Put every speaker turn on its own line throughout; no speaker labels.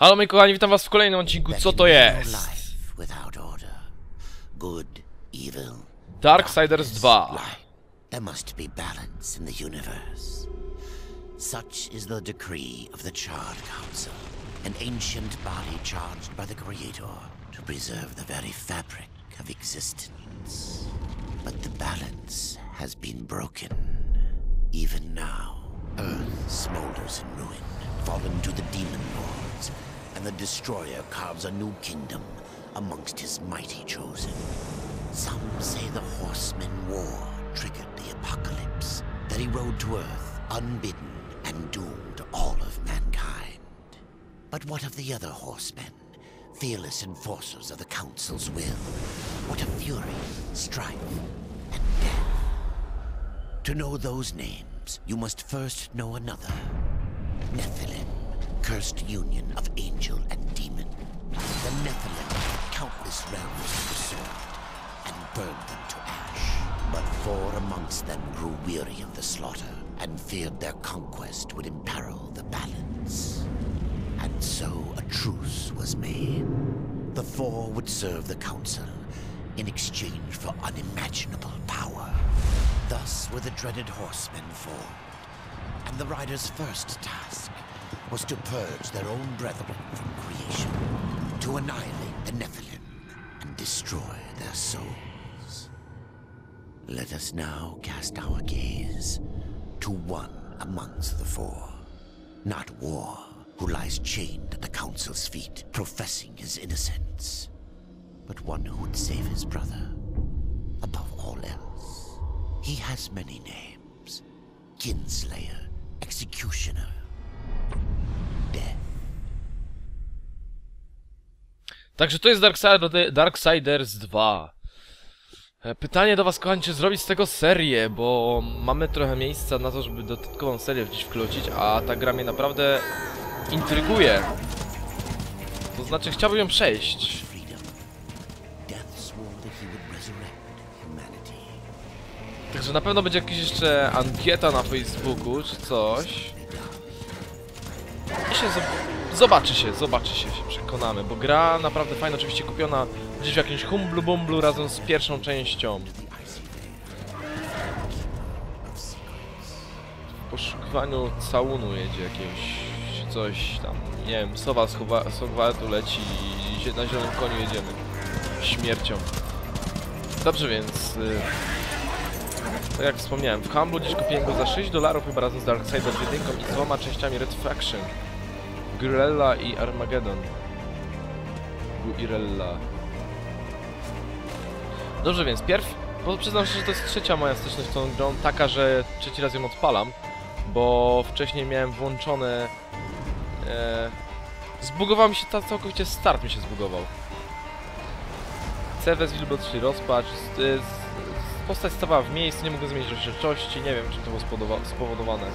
Halo moi kochani, witam was w kolejnym odcinku, co to jest?
Life without order. Good, evil.
Darksiders 2.
There must be balance in the universe. Such is the decree of the Charred Council, an ancient body charged by the Creator to preserve the very fabric of existence. But the balance has been broken. Even now, Earth smolders in ruin, fallen to the demon lords, and the Destroyer carves a new kingdom amongst his mighty chosen. Some say the Horseman War triggered the apocalypse, that he rode to Earth unbidden and doomed all of mankind. But what of the other horsemen? Fearless enforcers of the Council's will. What of fury, strife, and death? To know those names, you must first know another. Nephilim, cursed union of angel and demon. The Nephilim had countless realms pursued and burned them to ash. But four amongst them grew weary of the slaughter and feared their conquest would imperil the balance. And so a truce was made. The four would serve the Council in exchange for unimaginable power. Thus were the dreaded horsemen formed. And the riders' first task was to purge their own brethren from creation, to annihilate the Nephilim and destroy their souls. Let us now cast our gaze to one amongst the four, not War, who lies chained at the Council's feet, professing his innocence, but one who would save his brother above all else. He has many names Kinslayer, Executioner,
Także to jest Darksider, Darksiders 2 E, Pytanie do was kochani, czy zrobić z tego serię, bo mamy trochę miejsca na to, żeby dodatkową serię gdzieś wklucić, a ta gra mnie naprawdę intryguje. To znaczy chciałbym ją przejść. Także na pewno będzie jakaś jeszcze ankieta na Facebooku, czy coś. Się zob- zobaczy się, zobaczy się, się przekonamy, bo gra naprawdę fajna, oczywiście kupiona gdzieś w jakimś humblu bumblu razem z pierwszą częścią. W poszukiwaniu całunu jedzie jakiegoś coś tam, nie wiem, sowa z Hogwartu leci i na zielonym koniu jedziemy. Śmiercią. Dobrze więc... Y tak jak wspomniałem, w Humble gdzieś kupiłem go za 6 dolarów chyba razem z Darksiders 1 i z dwoma częściami Red Faction. Gurella i Armageddon. Guirella. Dobrze więc, pierw, bo przyznam się, że to jest trzecia moja styczność z tą grą, taka, że trzeci raz ją odpalam, bo wcześniej miałem włączone... E, zbugował mi się, ta, całkowicie start mi się zbugował. CVS Wilbot, czyli rozpacz, z, z, postać stawała w miejscu, nie mogę zmienić rozdzielczości, nie wiem czym to było spowodowane.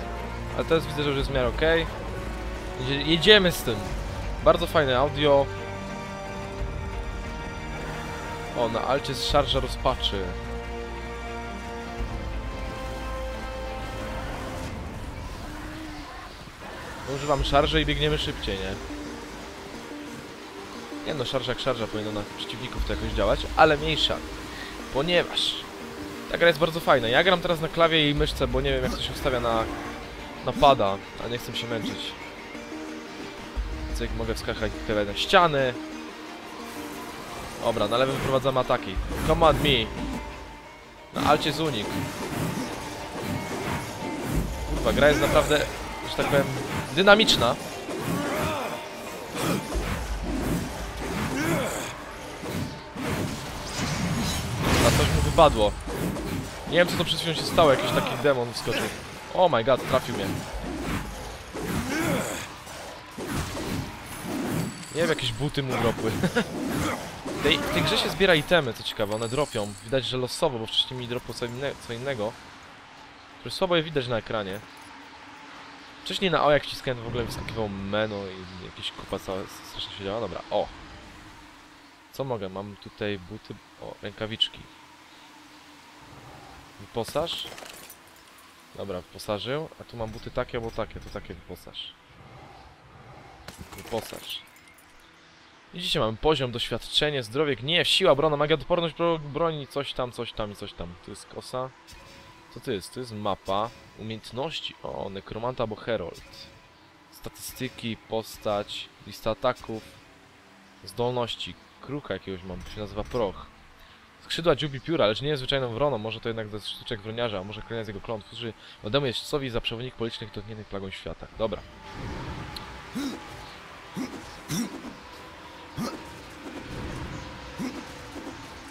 Ale teraz widzę, że już jest w miarę ok. Jedziemy z tym. Bardzo fajne audio. O, na alcie jest szarża rozpaczy. Używamy szarży i biegniemy szybciej, nie? Nie no, szarża jak szarża powinno na przeciwników to jakoś działać, ale mniejsza. Ponieważ ta gra jest bardzo fajna. Ja gram teraz na klawie i myszce, bo nie wiem jak to się ustawia na, na pada, a nie chcę się męczyć. Cyk, mogę wskakać tyle na ściany. Dobra, na lewym wprowadzamy ataki. Command me. Na alcie jest unik. Kurwa, gra jest naprawdę, że tak powiem, dynamiczna. A coś mu wypadło. Nie wiem co to przed chwilą się stało, jakiś taki demon wskoczył. Oh my god, trafił mnie. Nie wiem, jakieś buty mu dropły. W tej, w tej grze się zbiera itemy, co ciekawe, one dropią. Widać, że losowo, bo wcześniej mi dropło co, inne, co innego. Które słabo je widać na ekranie. Wcześniej na O jak wciskałem w ogóle wyskakiwał menu i jakieś kupa cała strasznie się działa. Dobra, o. Co mogę? Mam tutaj buty, o, rękawiczki. Wyposaż. Dobra, wyposażył. A tu mam buty takie albo takie, to takie wyposaż. Wyposaż. Widzicie, mamy poziom, doświadczenie, zdrowie, gniew, siła, obrona, magia, odporność, bro, broni, coś tam, coś tam i coś tam. Tu jest kosa. Co to jest? To jest mapa. Umiejętności. O, nekromanta albo herold. Statystyki, postać, lista ataków. Zdolności. Kruka jakiegoś mam, to się nazywa proch. Skrzydła dziubi pióra, lecz nie jest zwyczajną wroną, może to jednak ze sztuczek wroniarza, a może kolejna z jego klątw, którzy odejmuje Jeźdźcowi za przewodnik policznych dotkniętych plagą świata. Dobra.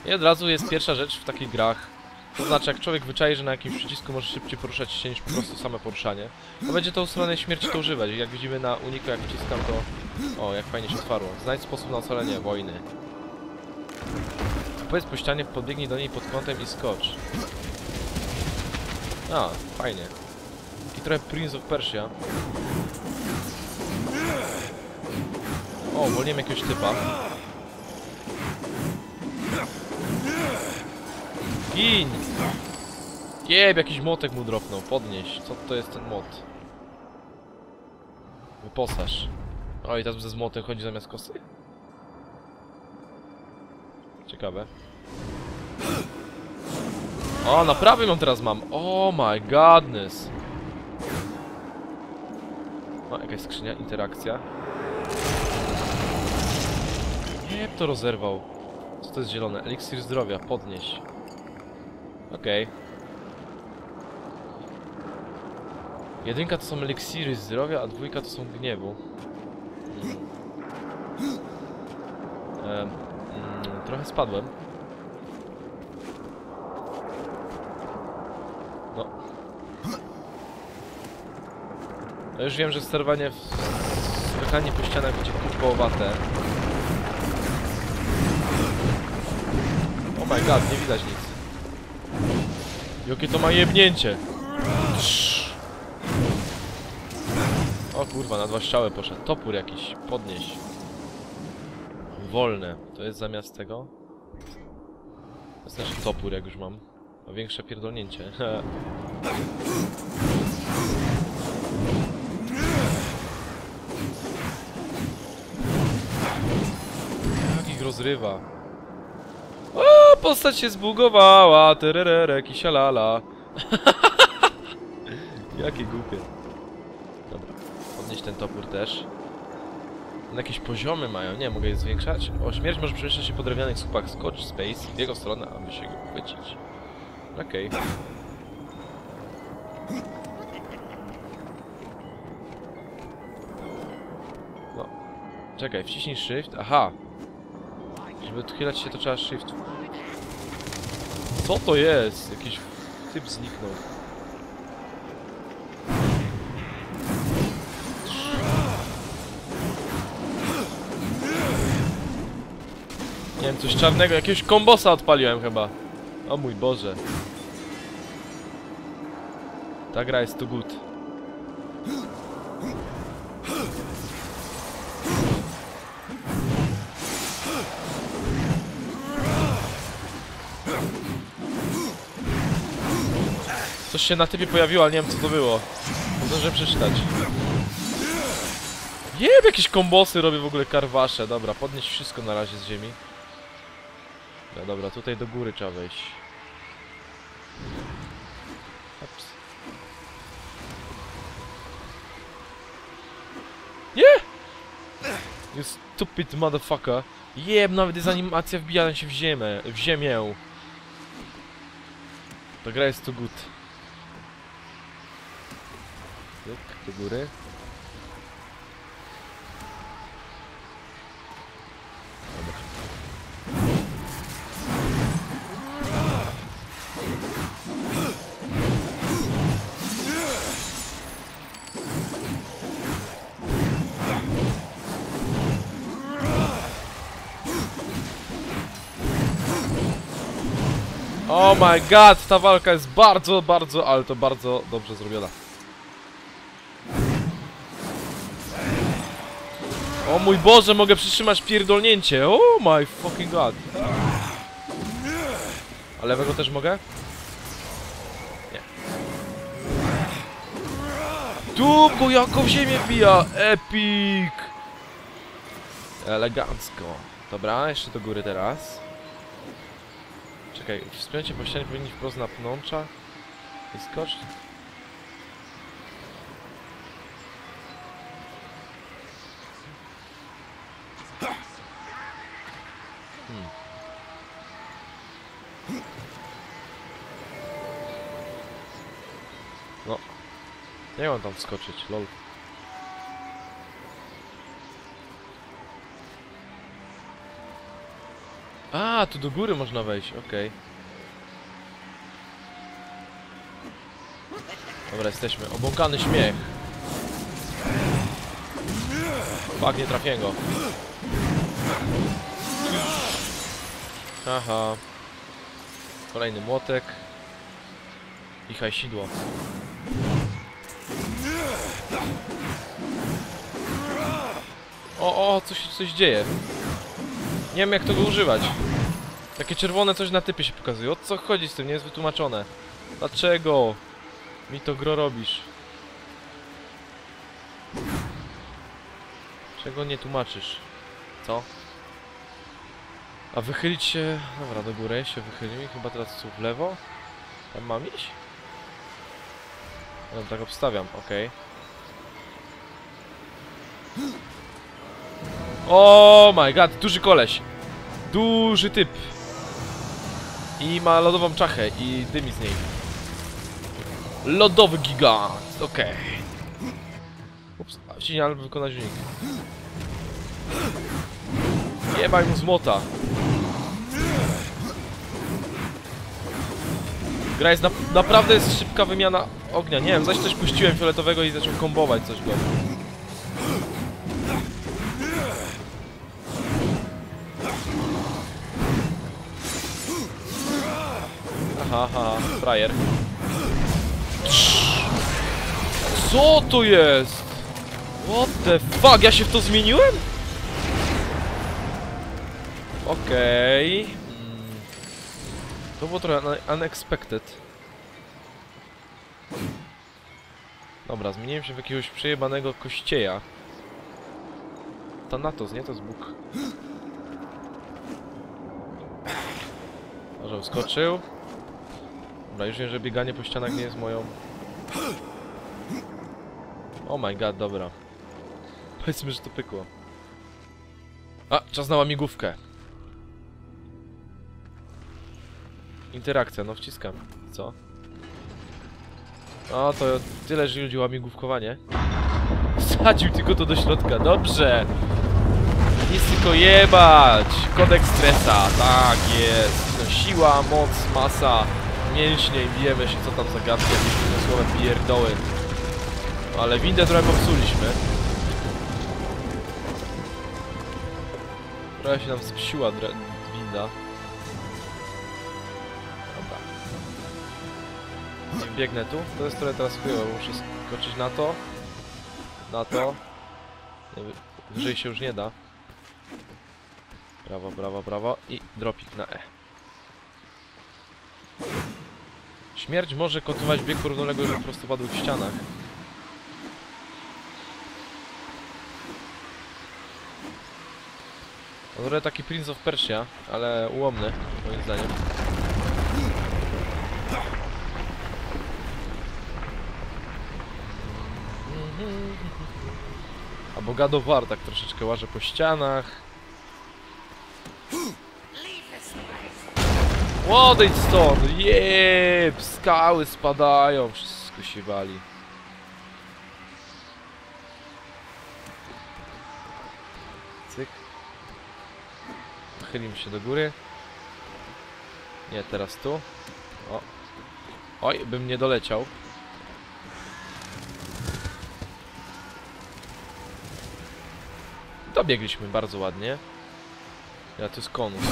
I od razu jest pierwsza rzecz w takich grach. To znaczy, jak człowiek wyczai, że na jakimś przycisku może szybciej poruszać się niż po prostu same poruszanie, to będzie tą stronę śmierci to używać. Jak widzimy na uniku, jak wciskam, to... O, jak fajnie się otwarło. Znajdź sposób na ocalenie wojny. Powiedz po ścianie, podbiegnij do niej pod kątem i skocz. A, fajnie. I trochę Prince of Persia. O, wolniemy jakiegoś typa. Gin! Jeb, jakiś młotek mu dropnął. Podnieś. Co to jest ten młot? Wyposaż. O, i teraz ze złotem chodzi zamiast kosy? Ciekawe. O, na prawej ją teraz mam. Oh my godness. O, jakaś skrzynia, interakcja. Nie, to rozerwał. Co to jest zielone? Eliksir zdrowia, podnieś. Okej. Jedynka to są eliksiry zdrowia, a dwójka to są gniewu. Mm. Em, mm, trochę spadłem. No. Ja już wiem, że sterowanie w skakanie po ścianach będzie kurwołowate. Oh my god, nie widać nic. Jakie to ma jebnięcie! O kurwa, na dwa strzały poszedł. Topór jakiś, podnieś. Wolne. To jest zamiast tego? To jest też topór, jak już mam. Ma większe pierdolnięcie. Jak ich rozrywa. O, postać się zbugowała. Tererere, kisialala. Jakie głupie. Dobra, podnieść ten topór też. One jakieś poziomy mają, nie, mogę je zwiększać? O, śmierć może przemieszczać się po drewnianych słupach. Skocz space w jego stronę, aby się go chwycić. Okej. No. Czekaj, wciśnij shift. Aha! Żeby odchylać się to trzeba shift. Co to jest? Jakiś typ zniknął. Nie wiem, coś czarnego, jakiegoś kombosa odpaliłem chyba. O mój Boże. Ta gra jest too good. Coś się na typie pojawiło, ale nie wiem co to było. Zdążę przeczytać. Jeb, jakieś kombosy robię w ogóle karwasze. Dobra, podnieść wszystko na razie z ziemi. No dobra, tutaj do góry trzeba wejść. Ups. Nie! You stupid motherfucker. Jeb, nawet jest animacja wbijania się w ziemię. W ziemię. Ta gra jest too good. Tyk, do góry. Dobra. Oh my god, ta walka jest bardzo, bardzo, ale to bardzo dobrze zrobiona. O mój Boże, mogę przytrzymać pierdolnięcie. Oh my fucking god. A lewego też mogę? Nie. Tu go jako w ziemię wbija. Epic. Elegancko. Dobra, jeszcze do góry teraz. Czekaj, wspinacie po ścianie powinni wprost na pnącza. I skocz. Hmm. No. Nie mam tam wskoczyć, lol. Tu do góry można wejść, okej. Dobra, jesteśmy. Obłąkany śmiech. Fak, nie trafię go. Aha. Kolejny młotek. I hajsidło. O, o, coś, coś dzieje. Nie wiem jak tego używać. Takie czerwone coś na typie się pokazuje. O co chodzi z tym? Nie jest wytłumaczone. Dlaczego mi to gro robisz? Czego nie tłumaczysz? Co? A wychylić się... Dobra, do góry się wychylimy. Chyba teraz tu w lewo? Tam mam iść? No tak obstawiam, okej. O my god, duży koleś. Duży typ. I ma lodową czachę i dymi z niej. Lodowy gigant, okej. Ups, signal wykonać unik. Jebaj mu z. Gra jest na, naprawdę jest szybka wymiana ognia. Nie wiem, zaś coś puściłem fioletowego i zaczął kombować coś go. Aha, aha, frajer. Co to jest? What the fuck? Ja się w to zmieniłem? Okej. Mm. To było trochę une- unexpected. Dobra, zmieniłem się w jakiegoś przejebanego kościeja. Thanatos, nie? To jest Bóg. Może wskoczył. Dobra, już wiem, że bieganie po ścianach nie jest moją... Oh my god, dobra. Powiedzmy, że to pykło. A, czas na łamigłówkę. Interakcja, no wciskam. Co? O, to tyle, że ludzi łamigłówkowanie. Wsadził tylko to do środka, dobrze! Nic tylko jebać! Kodeks stresa, tak jest! No, siła, moc, masa, mięśnie i wiemy się co tam zagadki, jakieś słowe pierdoły. Ale windę trochę popsuliśmy. Trochę się nam spsiła winda. Dobra. Biegnę tu. To jest trochę teraz chujowe, muszę skoczyć na to. Na to. Wyżej się już nie da. Brawo, brawo, brawo. I dropik na E. Śmierć może kontynuować bieg równoległy lub prostopadłych ścianach. No trochę taki Prince of Persia, ale ułomny, moim zdaniem. A bo God War tak troszeczkę łaże po ścianach. Odejdź stąd! Jeb! Skały spadają, wszystko się wali. Cyk. Chylimy się do góry. Nie, teraz tu. O. Oj, bym nie doleciał. Dobiegliśmy bardzo ładnie. Ja tu jest konus.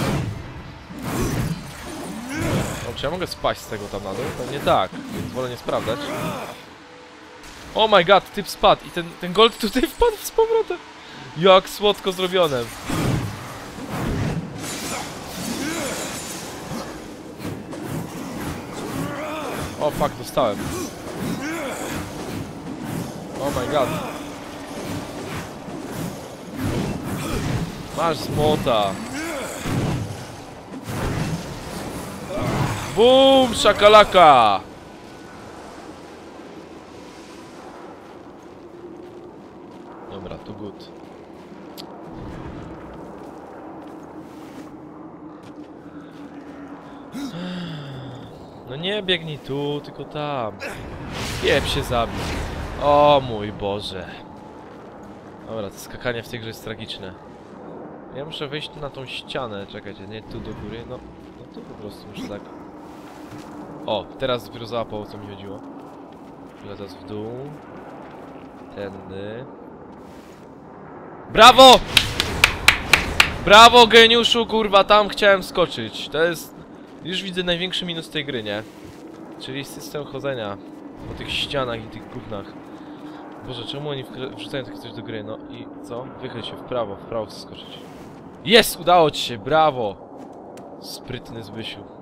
Czy ja mogę spaść z tego tam na dół? Pewnie tak, więc wolę nie sprawdzać. Oh my god, typ spadł i ten, ten gold tutaj wpadł z powrotem. Jak słodko zrobione. O fuck, dostałem. Oh my god. Masz z Bum, szakalaka! Dobra, to good. No nie biegnij tu, tylko tam. Jeb się zabił. O mój Boże. Dobra, to skakanie w tej grze jest tragiczne. Ja muszę wejść na tą ścianę, czekajcie, nie tu do góry, no, no to po prostu muszę tak... O, teraz dopiero załapał o co mi chodziło. Teraz w dół. Tędy. Brawo! Brawo, geniuszu, kurwa, tam chciałem skoczyć. To jest... Już widzę największy minus tej gry, nie? Czyli system chodzenia po tych ścianach i tych gównach. Boże, czemu oni wrzucają takie coś do gry? No i co? Wychyl się w prawo, w prawo skoczyć. Jest! Udało ci się, brawo! Sprytny Zbysiu.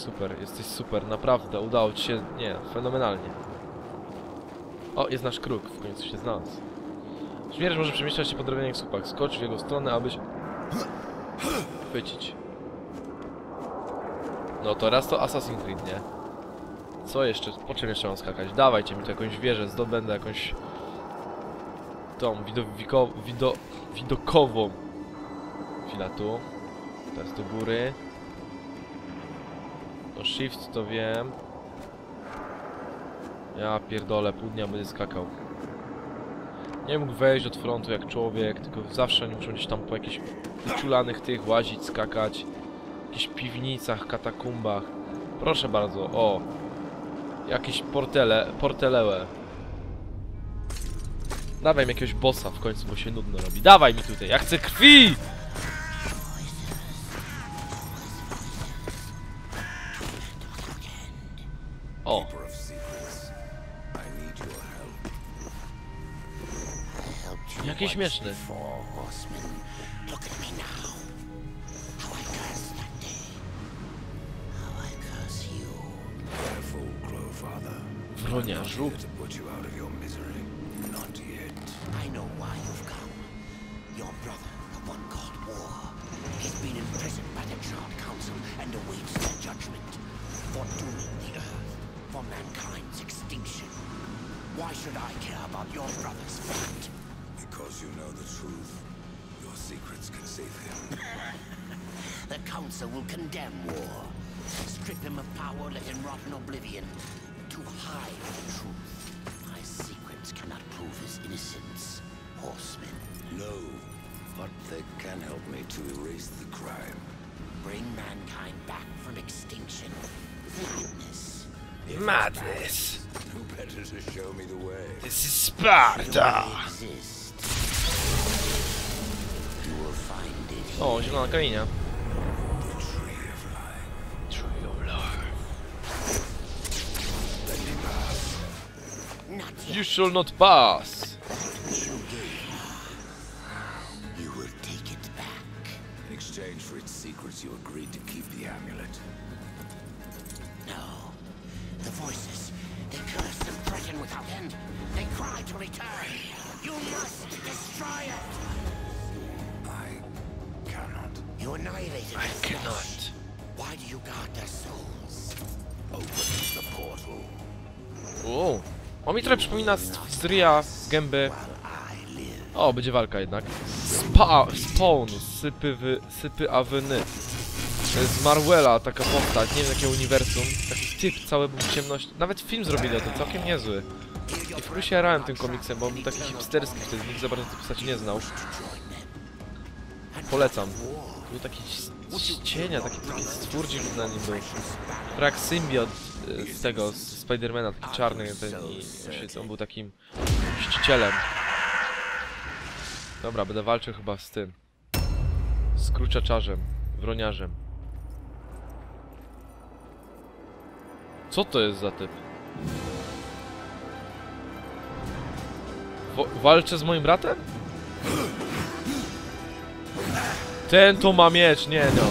Super, jesteś super, naprawdę, udało ci się, nie, fenomenalnie. O, jest nasz kruk, w końcu się znalazł. Śmierć może przemieszczać się po drewnianych słupach. Skocz w jego stronę, abyś chwycić. No to raz to Assassin's Creed, nie? Co jeszcze? Po czym jeszcze mam skakać? Dawajcie mi tu jakąś wieżę, zdobędę jakąś... Tą, wido... widokową. Chwila tu. Teraz do góry. To shift to wiem. Ja pierdolę, pół dnia będę skakał. Nie mógł wejść od frontu jak człowiek, tylko zawsze oni muszą gdzieś tam po jakichś uczulanych tych łazić, skakać. W jakichś piwnicach, katakumbach. Proszę bardzo, o. Jakieś portele, portelełe. Dawaj mi jakiegoś bossa w końcu, bo się nudno robi. Dawaj mi tutaj, ja chcę krwi!
Their judgment for dooming the Earth, for mankind's extinction. Why should I care about your brother's fate?
Because you know the truth. Your secrets can save him.
The Council will condemn War, strip him of power, let him rot in oblivion, to hide the truth. My secrets cannot prove his innocence, horseman.
No, but they can help me to erase the crime.
Bring mankind back from extinction. Madness.
Madness!
Who better to show me the way?
This is
The
Sparta! Oh,
Let me pass.
Not yet.
You shall not pass!
You You will take it back.
In exchange for its secrets, you agreed to keep the amulet.
No. The voices, they curse and threaten without end. They cry to return. You must destroy it. You annihilated
I
flesh.
cannot.
Why do you guard their souls?
Open the portal.
O, on mi trochę przypomina z, z z gęby. O, będzie walka jednak. Spa, spawn, sypy, wy, sypy awyny. To jest Marwella, taka postać, nie wiem jakie uniwersum. Taki typ cały był w ciemności. Nawet film zrobili o tym, całkiem niezły. I w ogóle się jarałem tym komiksem, bo on był taki hipsterski wtedy, nikt za bardzo tej postaci nie znał. Polecam. Był taki z- cienia, taki, taki na nim był. Jak symbiot e, z tego, z Spidermana, taki czarny ten i on był takim mścicielem. Dobra, będę walczył chyba z tym. Z kruczaczarzem, wroniarzem. Co to jest za typ? Wo walczę z moim bratem? Ten to ma miecz, nie no.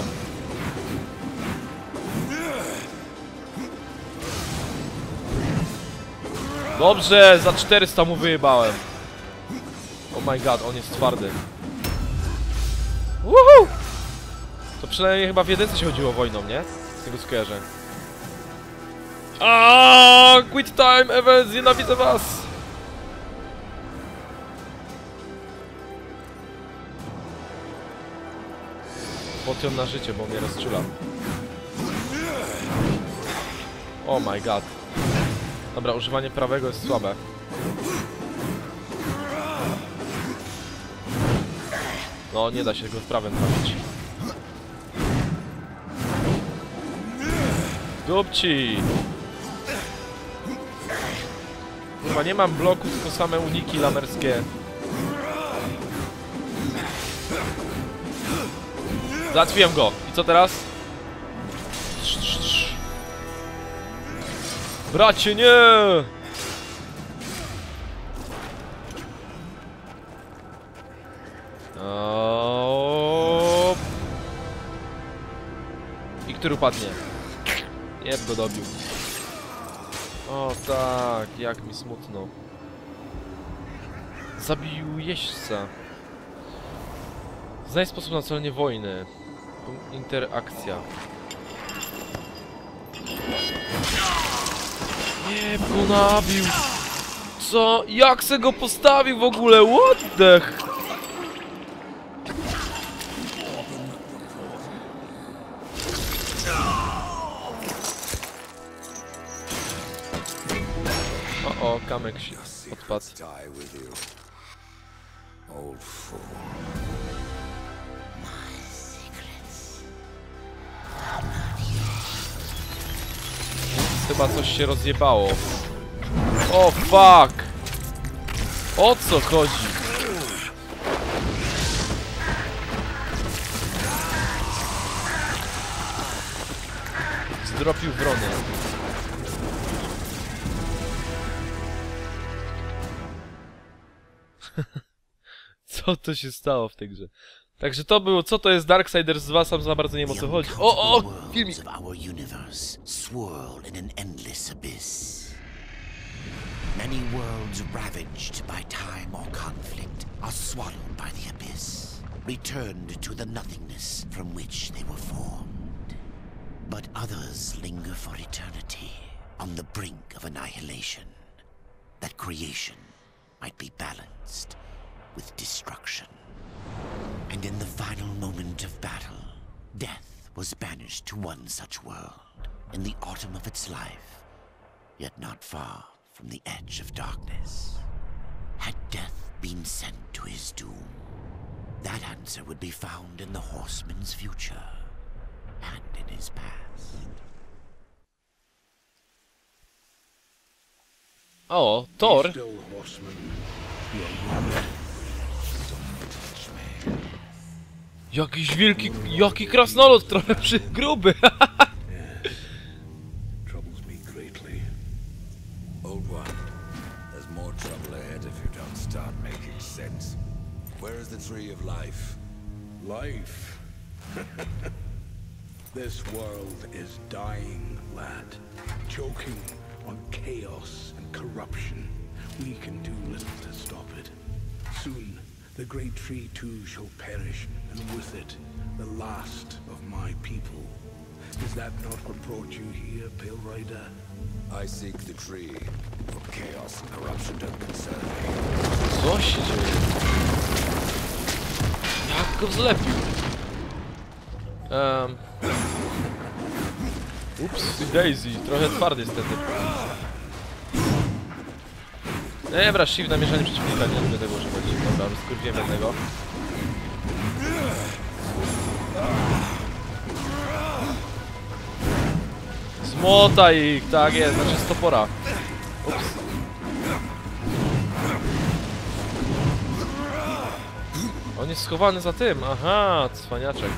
Dobrze, za 400 mu wyjebałem. Oh my god, on jest twardy. Woohoo! To przynajmniej chyba w jedynce się chodziło wojną, nie? Z tego co kojarzę. Aaaa, Quit time, Evans, nienawidzę was! Potion na życie, bo mnie rozczula. Oh my god. Dobra, używanie prawego jest słabe. No, nie da się go prawem trafić. Dupci! Chyba nie mam bloku, tylko same uniki lamerskie. Załatwiłem go. I co teraz? Bracie, nie! O... I który upadnie? Jeb go dobił. O tak, jak mi smutno. Zabił jeźdźca. Znajdź sposób na ocalenie wojny. Interakcja. Nie, go nabił. Co? Jak se go postawił w ogóle? What the się rozjebało. O fuck! O co chodzi? Zdropił wronę. Co to się stało w tej grze? Także to było, co to jest Darksiders 2, sam za bardzo nie wiem o co chodzi. O, o, filmik!
of our universe swirl in an endless abyss. Many worlds ravaged by time or conflict are swallowed by the abyss, returned to the nothingness from which they were formed. But others linger for eternity on the brink of annihilation, that creation might be balanced with destruction. And in the final moment of battle, death was banished to one such world in the autumn of its life, yet not far from the edge of darkness. Had death been sent to his doom, that answer would be found in the horseman's future and in his past.
Oh, Thor. Jakiś wielki, jaki krasnolud, trochę przy gruby.
Life?
Life. this world is dying, lad. Choking on chaos and corruption. We can do little to stop it. Soon, the great tree too shall perish, and with it, the last of my people. Is that not what brought you here, Pale Rider?
I seek the tree. For chaos and corruption don't concern me.
Co się dzieje? Jak go zlepił? Um. Ups, Daisy, trochę twardy jest ten typ. Nie, dobra, shift na mieszanie przeciwnika, nie lubię tego używać. Dobra, rozkurwiłem jednego. Zmota ich, tak jest, znaczy stopora. Ups. On jest schowany za tym, aha, cwaniaczek.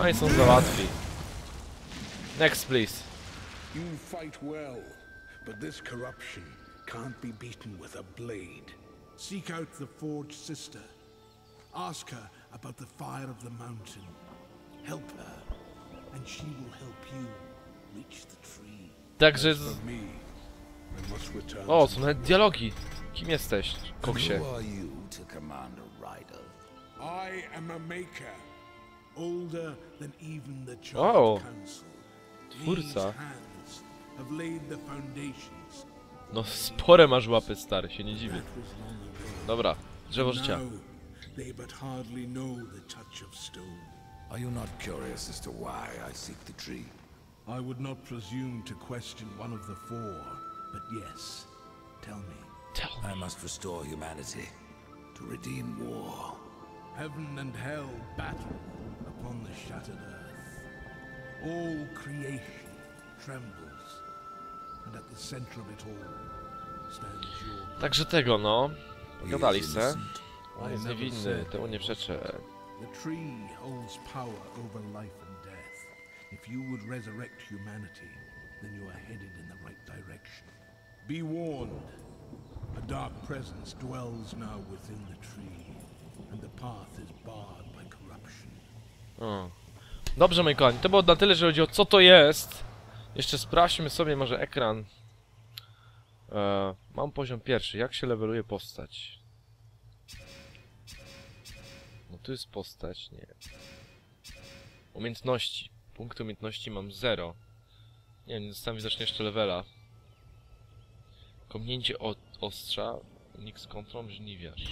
Oni są za łatwi. Next, please.
You fight well, but this corruption can't be beaten with a blade.
Seek out the Forge Sister. Ask her about the fire of the mountain. Help her, and she will help you reach the tree.
Także...
Me, I must return
O, są nawet dialogi. Kim jesteś, koksie?
Who are you to command a rider?
I am a maker, older than even the Charred
Oh.
Council.
Twórca.
These hands have laid the foundations.
No spore masz łapy, stary, się nie dziwię. Dobra, drzewo życia.
Of stone.
Are you not curious as to why I seek the tree?
I would not presume to question one of the four, but yes, tell me.
Tell
I must restore humanity to redeem war.
Heaven and hell battle upon the shattered earth. All creation trembles,
Także tego, no.
He
Pogadali
is
se.
innocent.
On jest niewinny, temu nie przeczę.
The tree holds power over life and death. If you would resurrect humanity, then you are headed in the right direction. Be warned. A dark presence dwells now within the tree, and the path is barred by corruption.
O. Dobrze, moi kochani, to było na tyle, że chodzi o co to jest. Jeszcze sprawdźmy sobie może ekran. E, mam poziom pierwszy. Jak się leveluje postać? No tu jest postać, nie. Umiejętności. Punkty umiejętności mam 0. Nie, nie dostałem widocznie jeszcze levela. Komnięcie od ostrza. Unik z kontrą żniwiarz.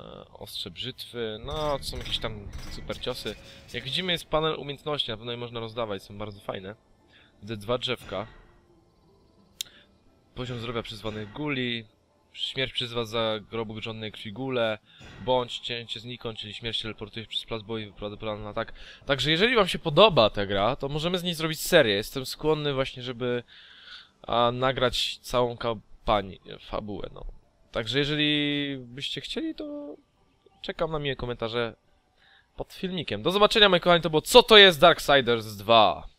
E, ostrze brzytwy, no to są jakieś tam super ciosy. Jak widzimy jest panel umiejętności, na pewno je można rozdawać, są bardzo fajne. Widzę dwa drzewka. Poziom zdrowia przyzwanych guli. Śmierć przyzwa za grobu grządnej krwi gule. Bądź cięcie znikąd, czyli śmierć teleportuje przez plac boju i wypada na atak. Także jeżeli wam się podoba ta gra, to możemy z niej zrobić serię. Jestem skłonny właśnie, żeby a, nagrać całą kampanię, fabułę, no. Także jeżeli byście chcieli, to czekam na miłe komentarze pod filmikiem. Do zobaczenia, moi kochani, to było Co to jest Darksiders 2?